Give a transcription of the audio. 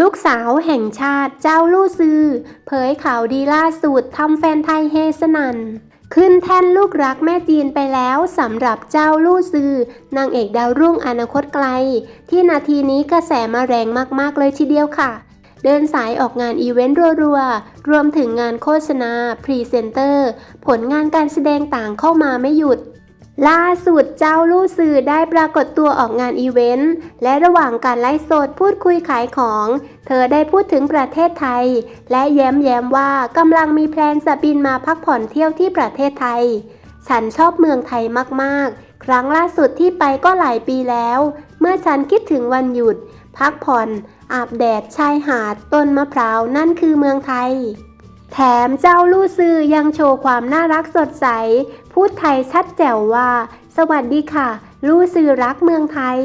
ลูกสาวแห่งชาติเจ้าลู่ซือ เผยข่าวดีล่าสุดทำแฟนไทยเฮสนันขึ้นแท่นลูกรักแม่จีนไปแล้วสำหรับเจ้าลู่ซือนางเอกดาวรุ่งอนาคตไกล ที่นาทีนี้กระแสมาแรงมากๆเลยทีเดียวค่ะ เดินสายออกงานอีเวนต์รัวๆ รวมถึงงานโฆษณา พรีเซนเตอร์ ผลงานการแสดงต่างเข้ามาไม่หยุด ล่าสุดเจ้าลู่สื่อได้ปรากฏตัวออกงานอีเวนต์ และระหว่างการไลฟ์สดพูดคุยขายของ เธอได้พูดถึงประเทศไทย และแย้มแย้มว่ากำลังมีแพลนจะบินมาพักผ่อนเที่ยวที่ประเทศไทย ฉันชอบเมืองไทยมากๆ ครั้งล่าสุดที่ไปก็หลายปีแล้ว เมื่อฉันคิดถึงวันหยุด พักผ่อน อาบแดดชายหาดต้นมะพร้าวนั่นคือเมืองไทย แถมเจ้าลู่ซือยังโชว์ความน่ารักสดใส พูดไทยชัดแจ๋วว่า สวัสดีค่ะ ลู่ซือรักเมืองไทย